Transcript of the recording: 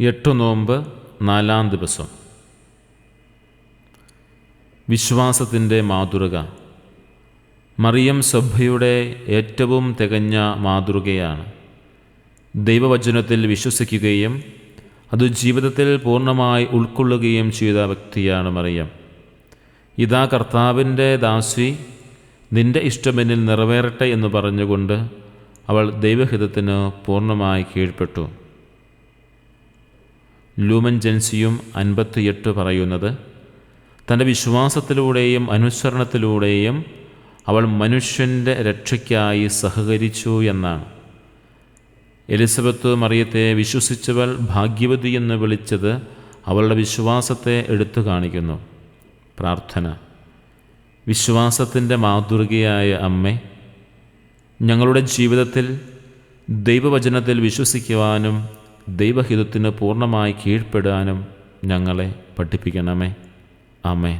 എട്ടു നോമ്പ് നാലാം ദിവസം. വിശ്വാസത്തിന്റെ മാതൃക. മറിയം സഭയുടെ ഏറ്റവും തികഞ്ഞ മാതൃകയാണ്. ദൈവവചനത്തിൽ വിശ്വസിക്കുകയും അത് ജീവിതത്തിൽ പൂർണമായി ഉൾക്കൊള്ളുകയും ചെയ്ത വ്യക്തിയാണ് മറിയം. ഇതാ കർത്താവിന്റെ ദാസി നിന്റെ ഇഷ്ടമെന്നിൽ നിറവേറട്ടെ എന്ന് പറഞ്ഞുകൊണ്ട് അവൾ ദൈവഹിതത്തിന് പൂർണമായി കീഴ്പ്പെട്ടു. ലൂമൻ ജൻസിയും അൻപത്തിയെട്ട് പറയുന്നത് തന്റെ വിശ്വാസത്തിലൂടെയും അനുസരണത്തിലൂടെയും അവൾ മനുഷ്യന്റെ രക്ഷയ്ക്കായി സഹകരിച്ചു എന്നാണ്. എലിസബത്ത് മറിയത്തെ വിശ്വസിച്ചവൾ ഭാഗ്യവതി എന്ന് വിളിച്ചത് അവളുടെ വിശ്വാസത്തെ എടുത്തു കാണിക്കുന്നു. പ്രാർത്ഥന. വിശ്വാസത്തിന്റെ മാതൃകയായ അമ്മേ ഞങ്ങളുടെ ജീവിതത്തിൽ ദൈവവചനത്തിൽ വിശ്വസിക്കുവാനും ദൈവഹിതത്തിന് പൂർണമായി കീഴ്പ്പെടാനും ഞങ്ങളെ പഠിപ്പിക്കണമേ. ആമേ